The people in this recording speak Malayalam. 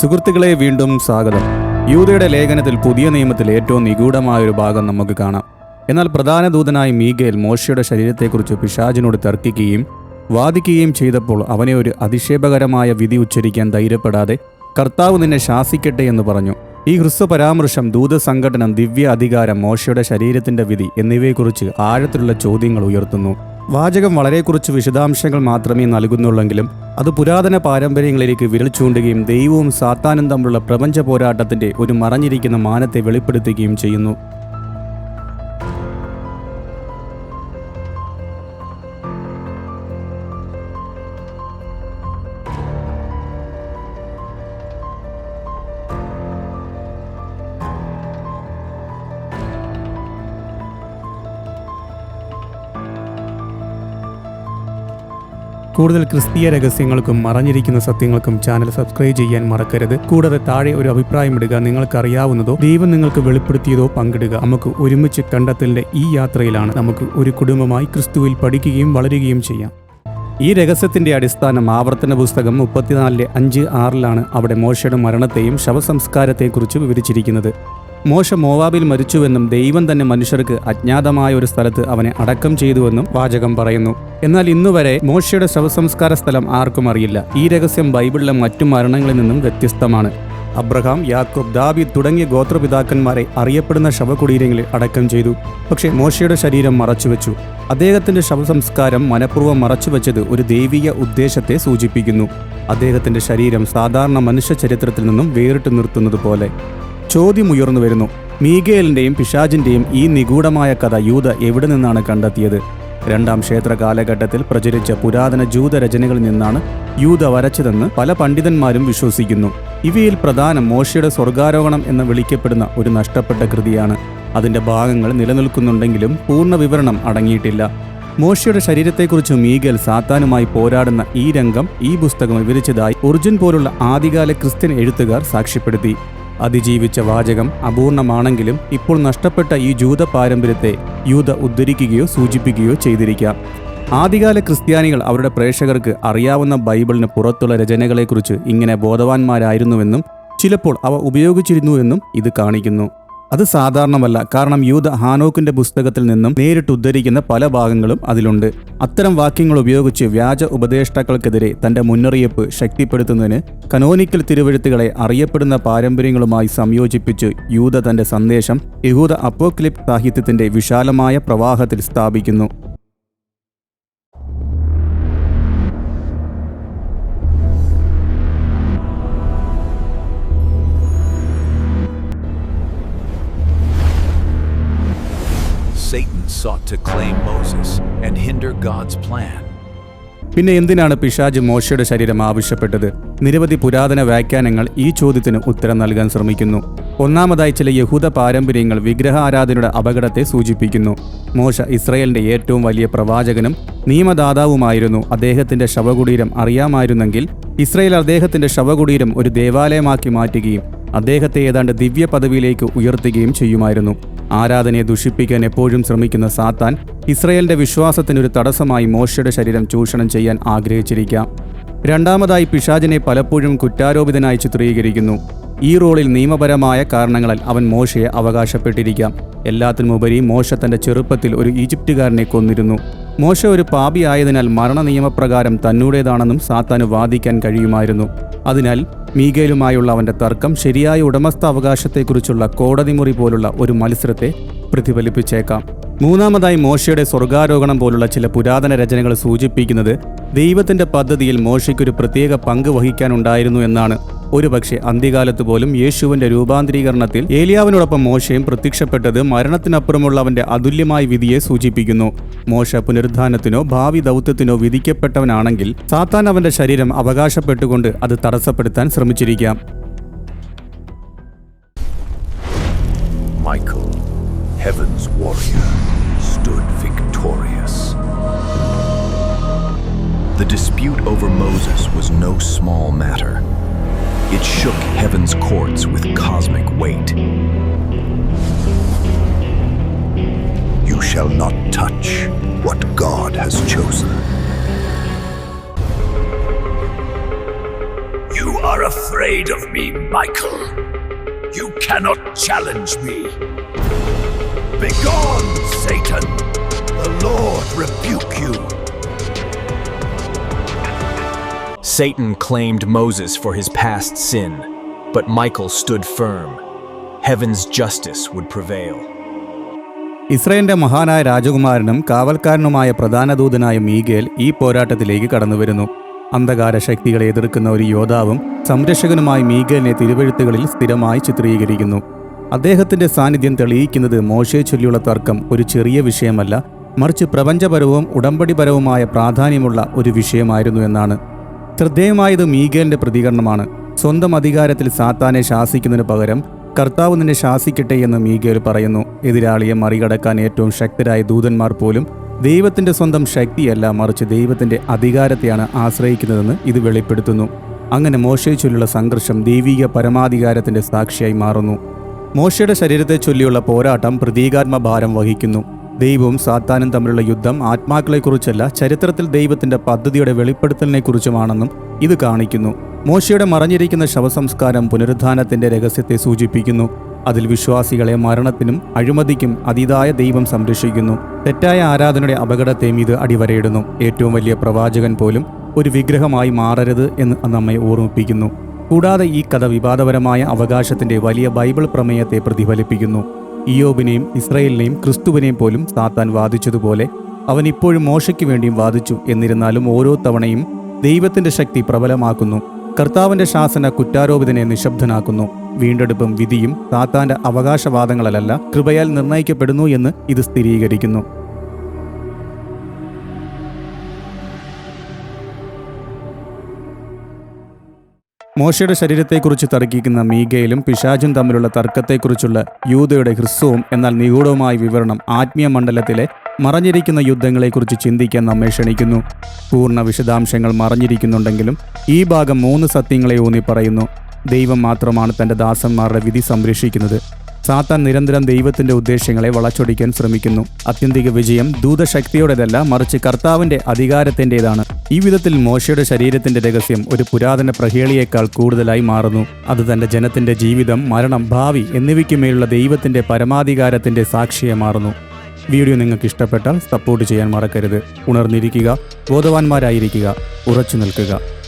സുഹൃത്തുക്കളെ വീണ്ടും സ്വാഗതം. യൂതയുടെ ലേഖനത്തിൽ പുതിയ നിയമത്തിൽ ഏറ്റവും നിഗൂഢമായ ഒരു ഭാഗം നമുക്ക് കാണാം. എന്നാൽ പ്രധാന ദൂതനായ മീഗേൽ മോശയുടെ ശരീരത്തെക്കുറിച്ച് പിശാജിനോട് തർക്കിക്കുകയും വാദിക്കുകയും ചെയ്തപ്പോൾ അവനെ ഒരു അധിക്ഷേപകരമായ വിധി ഉച്ചരിക്കാൻ ധൈര്യപ്പെടാതെ കർത്താവ് നിന്നെ ശാസിക്കട്ടെ എന്ന് പറഞ്ഞു. ഈ ഹ്രസ്വ പരാമർശം ദൂതസംഘടനം ദിവ്യ അധികാരം മോശയുടെ ശരീരത്തിന്റെ വിധി എന്നിവയെക്കുറിച്ച് ആഴത്തിലുള്ള ചോദ്യങ്ങൾ ഉയർത്തുന്നു. വാചകം വളരെ കുറച്ച് വിശദാംശങ്ങൾ മാത്രമേ നൽകുന്നുള്ളെങ്കിലും അത് പുരാതന പാരമ്പര്യങ്ങളിലേക്ക് വിരൽ ചൂണ്ടുകയും ദൈവവും സാത്താനും തമ്മിലുള്ള പ്രപഞ്ച പോരാട്ടത്തിന്റെ ഒരു മറഞ്ഞിരിക്കുന്ന മാനത്തെ വെളിപ്പെടുത്തുകയും ചെയ്യുന്നു. കൂടുതൽ ക്രിസ്തീയ രഹസ്യങ്ങൾക്കും മറഞ്ഞിരിക്കുന്ന സത്യങ്ങൾക്കും ചാനൽ സബ്സ്ക്രൈബ് ചെയ്യാൻ മറക്കരുത്. കൂടാതെ താഴെ ഒരു അഭിപ്രായം ഇടുക നിങ്ങൾക്കറിയാവുന്നതോ ദൈവം നിങ്ങൾക്ക് വെളിപ്പെടുത്തിയതോ പങ്കിടുക. നമുക്ക് ഒരുമിച്ച് കണ്ടെത്തലിന്റെ ഈ യാത്രയിലാണ് നമുക്ക് ഒരു കുടുംബമായി ക്രിസ്തുവിൽ പഠിക്കുകയും വളരുകയും ചെയ്യാം. ഈ രഹസ്യത്തിന്റെ അടിസ്ഥാനം ആവർത്തന പുസ്തകം മുപ്പത്തിനാലിലെ അഞ്ച് ആറിലാണ് അവിടെ മോശയുടെ മരണത്തെയും ശവസംസ്കാരത്തെയും കുറിച്ച് വിവരിച്ചിരിക്കുന്നത്. മോശ മോവാബിൽ മരിച്ചുവെന്നും ദൈവം തന്നെ മനുഷ്യർക്ക് അജ്ഞാതമായ ഒരു സ്ഥലത്ത് അവനെ അടക്കം ചെയ്തുവെന്നും വാചകം പറയുന്നു. എന്നാൽ ഇന്നുവരെ മോശയുടെ ശവസംസ്കാര സ്ഥലം ആർക്കും അറിയില്ല. ഈ രഹസ്യം ബൈബിളിലെ മറ്റു മരണങ്ങളിൽ നിന്നും വ്യത്യസ്തമാണ്. അബ്രഹാം യാക്കോബ് ദാബി തുടങ്ങിയ ഗോത്രപിതാക്കന്മാരെ അറിയപ്പെടുന്ന ശവകുടീരങ്ങളിൽ അടക്കം ചെയ്തു. പക്ഷേ മോശയുടെ ശരീരം മറച്ചുവെച്ചു. അദ്ദേഹത്തിന്റെ ശവസംസ്കാരം മനഃപൂർവം മറച്ചുവെച്ചത് ഒരു ദൈവിക ഉദ്ദേശത്തെ സൂചിപ്പിക്കുന്നു. അദ്ദേഹത്തിന്റെ ശരീരം സാധാരണ മനുഷ്യ ചരിത്രത്തിൽ നിന്നും വേറിട്ട് നിർത്തുന്നത് പോലെ. ചോദ്യം ഉയർന്നു വരുന്നു. മീഗേലിന്റെയും പിശാജിന്റെയും ഈ നിഗൂഢമായ കഥ യൂത എവിടെ നിന്നാണ് കണ്ടെത്തിയത്? രണ്ടാം ക്ഷേത്ര കാലഘട്ടത്തിൽ പ്രചരിച്ച പുരാതന ജൂതരചനകളിൽ നിന്നാണ് യൂത വരച്ചതെന്ന് പല പണ്ഡിതന്മാരും വിശ്വസിക്കുന്നു. ഇവയിൽ പ്രധാനം മോശയുടെ സ്വർഗാരോഹണം എന്ന് വിളിക്കപ്പെടുന്ന ഒരു നഷ്ടപ്പെട്ട കൃതിയാണ്. അതിന്റെ ഭാഗങ്ങൾ നിലനിൽക്കുന്നുണ്ടെങ്കിലും പൂർണ വിവരണം അടങ്ങിയിട്ടില്ല. മോശയുടെ ശരീരത്തെക്കുറിച്ച് മീഗൽ സാത്താനുമായി പോരാടുന്ന ഈ രംഗം ഈ പുസ്തകം വിവരിച്ചതായി ഒറിജിൻ പോലുള്ള ആദ്യകാല ക്രിസ്ത്യൻ എഴുത്തുകാർ സാക്ഷ്യപ്പെടുത്തി. അതിജീവിച്ച വാചകം അപൂർണമാണെങ്കിലും ഇപ്പോൾ നഷ്ടപ്പെട്ട ഈ ജൂത പാരമ്പര്യത്തെ യൂത ഉദ്ധരിക്കുകയോ സൂചിപ്പിക്കുകയോ ചെയ്തിരിക്കാം. ആദ്യകാല ക്രിസ്ത്യാനികൾ അവരുടെ പ്രേക്ഷകർക്ക് അറിയാവുന്ന ബൈബിളിന് പുറത്തുള്ള രചനകളെക്കുറിച്ച് ഇങ്ങനെ ബോധവാന്മാരായിരുന്നുവെന്നും ചിലപ്പോൾ അവ ഉപയോഗിച്ചിരുന്നുവെന്നും ഇത് കാണിക്കുന്നു. അത് സാധാരണമല്ല. കാരണം യൂത ഹാനോക്കിന്റെ പുസ്തകത്തിൽ നിന്നും നേരിട്ട് ഉദ്ധരിക്കുന്ന പല ഭാഗങ്ങളും അതിലുണ്ട്. അത്തരം വാക്യങ്ങൾ ഉപയോഗിച്ച് വ്യാജ ഉപദേഷ്ടാക്കൾക്കെതിരെ തന്റെ മുന്നറിയിപ്പ് ശക്തിപ്പെടുത്തുന്നതിന് കനോനിക്കൽ തിരുവഴുത്തുകളെ അറിയപ്പെടുന്ന പാരമ്പര്യങ്ങളുമായി സംയോജിപ്പിച്ച് യൂത തന്റെ സന്ദേശം യഹൂദ അപ്പോക്ലിപ് സാഹിത്യത്തിന്റെ വിശാലമായ പ്രവാഹത്തിൽ സ്ഥാപിക്കുന്നു. Satan sought to claim Moses and hinder God's plan. പിന്നെ എന്തിനാണ് പിശാജ് മോശയുടെ ശരീരം ആവശ്യപ്പെട്ടത്? നിരവധി പുരാതന വ്യാഖ്യാനങ്ങൾ ഈ ചോദ്യത്തിന് ഉത്തരം നൽകാൻ ശ്രമിക്കുന്നു. ഒന്നാമതായി ചില യഹൂദ പാരമ്പര്യങ്ങൾ വിഗ്രഹാരാധനയുടെ അപകടത്തെ സൂചിപ്പിക്കുന്നു. മോശ ഇസ്രയേലിന്റെ ഏറ്റവും വലിയ പ്രവാചകനും നിയമദാതാവുമായിരുന്നു. അദ്ദേഹത്തിന്റെ ശവകുടീരം അറിയാമായിരുന്നെങ്കിൽ ഇസ്രയേൽ അദ്ദേഹത്തിന്റെ ശവകുടീരം ഒരു ദേവാലയമാക്കി മാറ്റുകയും അദ്ദേഹത്തെ ഏതാണ്ട് ദിവ്യ പദവിയിലേക്ക് ഉയർത്തുകയും ചെയ്യുമായിരുന്നു. ആരാധനയെ ദുഷിപ്പിക്കാൻ എപ്പോഴും ശ്രമിക്കുന്ന സാത്താൻ ഇസ്രയേലിന്റെ വിശ്വാസത്തിനൊരു തടസ്സമായി മോശയുടെ ശരീരം ചൂഷണം ചെയ്യാൻ ആഗ്രഹിച്ചിരിക്കാം. രണ്ടാമതായി പിഷാജിനെ പലപ്പോഴും കുറ്റാരോപിതനായി ചിത്രീകരിക്കുന്നു. ഈ റോളിൽ നിയമപരമായ കാരണങ്ങളാൽ അവൻ മോശയെ അവകാശപ്പെട്ടിരിക്കാം. എല്ലാത്തിനുമുപരി മോശ തന്റെ ചെറുപ്പത്തിൽ ഒരു ഈജിപ്തുകാരനെ കൊന്നിരുന്നു. മോശ ഒരു പാപിയായതിനാൽ മരണ നിയമപ്രകാരം തന്നൂടേതാണെന്നും സാത്താന് വാദിക്കാൻ കഴിയുമായിരുന്നു. അതിനാൽ മീഗയിലുമായുള്ള അവന്റെ തർക്കം ശരിയായ ഉടമസ്ഥാവകാശത്തെക്കുറിച്ചുള്ള കോടതി മുറി പോലുള്ള ഒരു മത്സരത്തെ പ്രതിഫലിപ്പിച്ചേക്കാം. മൂന്നാമതായി മോശയുടെ സ്വർഗാരോഹണം പോലുള്ള ചില പുരാതന രചനകൾ സൂചിപ്പിക്കുന്നത് ദൈവത്തിന്റെ പദ്ധതിയിൽ മോശയ്ക്കൊരു പ്രത്യേക പങ്ക് വഹിക്കാനുണ്ടായിരുന്നു എന്നാണ് ഒരുപക്ഷെ അന്ത്യകാലത്ത് പോലും യേശുവിന്റെ രൂപാന്തരീകരണത്തിൽ ഏലിയാവിനോടൊപ്പം മോശയും പ്രത്യക്ഷപ്പെട്ടത് മരണത്തിനപ്പുറമുള്ള അവന്റെ അതുല്യമായ വിധിയെ സൂചിപ്പിക്കുന്നു മോശ പുനരുദ്ധാനത്തിനോ ഭാവി ദൗത്യത്തിനോ വിധിക്കപ്പെട്ടവനാണെങ്കിൽ സാത്താൻ അവന്റെ ശരീരം അവകാശപ്പെട്ടുകൊണ്ട് അത് തടസ്സപ്പെടുത്താൻ ശ്രമിച്ചിരിക്കാം. The dispute over Moses was no small matter. It shook heaven's courts with cosmic weight. You shall not touch what God has chosen. You are afraid of me, Michael. You cannot challenge me. Begone, Satan! Satan claimed Moses for his past sin, but Michael stood firm. Heaven's justice would prevail. ഇസ്രയേലിന്റെ മഹാനായ രാജകുമാരനും കാവൽക്കാരനുമായ പ്രധാന ദൂതനായ മീഗേൽ ഈ പോരാട്ടത്തിലേക്ക് കടന്നുവരുന്നു അന്ധകാര ശക്തികളെ എതിർക്കുന്ന ഒരു യോദ്ധാവും സംരക്ഷകനുമായി മീഗേലിനെ തിരുവഴുത്തുകളിൽ സ്ഥിരമായി ചിത്രീകരിക്കുന്നു അദ്ദേഹത്തിന്റെ സാന്നിധ്യം തെളിയിക്കുന്നത് മോശയെ ചൊല്ലിയുള്ള തർക്കം ഒരു ചെറിയ വിഷയമല്ല മറിച്ച് പ്രപഞ്ചപരവും ഉടമ്പടിപരവുമായ പ്രാധാന്യമുള്ള ഒരു വിഷയമായിരുന്നു എന്നാണ് ശ്രദ്ധേയമായത് മീഗേലിന്റെ പ്രതികരണമാണ്. സ്വന്തം അധികാരത്തിൽ സാത്താനെ ശാസിക്കുന്നതിന് പകരം കർത്താവ് നിന്നെ ശാസിക്കട്ടെ എന്ന് മീഗേൽ പറയുന്നു. എതിരാളിയെ മറികടക്കാൻ ഏറ്റവും ശക്തരായ ദൂതന്മാർ പോലും ദൈവത്തിന്റെ സ്വന്തം ശക്തിയല്ല മറിച്ച് ദൈവത്തിന്റെ അധികാരത്തെയാണ് ആശ്രയിക്കുന്നതെന്ന് ഇത് വെളിപ്പെടുത്തുന്നു. അങ്ങനെ മോശയെ ചൊല്ലിയുള്ള സംഘർഷം ദൈവിക പരമാധികാരത്തിന്റെ സാക്ഷിയായി മാറുന്നു. മോശയുടെ ശരീരത്തെ ചൊല്ലിയുള്ള പോരാട്ടം പ്രതീകാത്മ ഭാരം വഹിക്കുന്നു. ദൈവവും സാത്താനും തമ്മിലുള്ള യുദ്ധം ആത്മാക്കളെക്കുറിച്ചല്ല ചരിത്രത്തിൽ ദൈവത്തിന്റെ പദ്ധതിയുടെ വെളിപ്പെടുത്തലിനെക്കുറിച്ചുമാണെന്നും ഇത് കാണിക്കുന്നു. മോശയുടെ മറഞ്ഞിരിക്കുന്ന ശവസംസ്കാരം പുനരുദ്ധാനത്തിന്റെ രഹസ്യത്തെ സൂചിപ്പിക്കുന്നു. അതിൽ വിശ്വാസികളെ മരണത്തിനും അഴിമതിക്കും അതീതായ ദൈവം സംരക്ഷിക്കുന്നു. തെറ്റായ ആരാധനയുടെ അപകടത്തെയും ഇത് അടിവരയിടുന്നു. ഏറ്റവും വലിയ പ്രവാചകൻ പോലും ഒരു വിഗ്രഹമായി മാറരുത് എന്ന് നമ്മെ ഓർമ്മിപ്പിക്കുന്നു. കൂടാതെ ഈ കഥ വിവാദപരമായ അവകാശത്തിന്റെ വലിയ ബൈബിൾ പ്രമേയത്തെ പ്രതിഫലിപ്പിക്കുന്നു. ഇയോബിനെയും ഇസ്രയേലിനെയും ക്രിസ്തുവിനെയും പോലും സാത്താൻ വാദിച്ചതുപോലെ അവൻ ഇപ്പോഴും മോശയ്ക്ക് വേണ്ടിയും വാദിച്ചു എന്നിരുന്നാലും ഓരോ തവണയും ദൈവത്തിന്റെ ശക്തി പ്രബലമാക്കുന്നു. കർത്താവിന്റെ ശാസന കുറ്റാരോപിതനെ നിശബ്ദനാക്കുന്നു. വീണ്ടെടുപ്പും വിധിയും താത്താന്റെ അവകാശവാദങ്ങളല്ല കൃപയാൽ നിർണയിക്കപ്പെടുന്നു എന്ന് ഇത് സ്ഥിരീകരിക്കുന്നു. മോശയുടെ ശരീരത്തെക്കുറിച്ച് തർക്കിക്കുന്ന മീഗയിലും പിശാജും തമ്മിലുള്ള തർക്കത്തെക്കുറിച്ചുള്ള യൂതയുടെ ഹ്രസ്വവും എന്നാൽ നിഗൂഢവുമായ വിവരണം ആത്മീയ മണ്ഡലത്തിലെ മറഞ്ഞിരിക്കുന്ന യുദ്ധങ്ങളെക്കുറിച്ച് ചിന്തിക്കാൻ നമ്മെ ക്ഷണിക്കുന്നു. പൂർണ വിശദാംശങ്ങൾ മറഞ്ഞിരിക്കുന്നുണ്ടെങ്കിലും ഈ ഭാഗം മൂന്ന് സത്യങ്ങളെ ഊന്നി പറയുന്നു ദൈവം മാത്രമാണ് തന്റെ ദാസന്മാരുടെ വിധി സംരക്ഷിക്കുന്നത്. സാത്താൻ നിരന്തരം ദൈവത്തിന്റെ ഉദ്ദേശ്യങ്ങളെ വളച്ചൊടിക്കാൻ ശ്രമിക്കുന്നു. അത്യന്തിക വിജയം ദൂതശക്തിയുടേതല്ല മറിച്ച് കർത്താവിന്റെ അധികാരത്തിന്റെതാണ് ഈ വിധത്തിൽ മോശയുടെ ശരീരത്തിന്റെ രഹസ്യം ഒരു പുരാതന പ്രഹേളിയേക്കാൾ കൂടുതലായി മാറുന്നു. അത് തന്റെ ജനത്തിന്റെ ജീവിതം മരണം ഭാവി എന്നിവയ്ക്കുമേലുള്ള ദൈവത്തിന്റെ പരമാധികാരത്തിന്റെ സാക്ഷിയെ മാറുന്നു. വീഡിയോ നിങ്ങൾക്ക് ഇഷ്ടപ്പെട്ടാൽ സപ്പോർട്ട് ചെയ്യാൻ മറക്കരുത്. ഉണർന്നിരിക്കുക ബോധവാന്മാരായിരിക്കുക ഉറച്ചു നിൽക്കുക.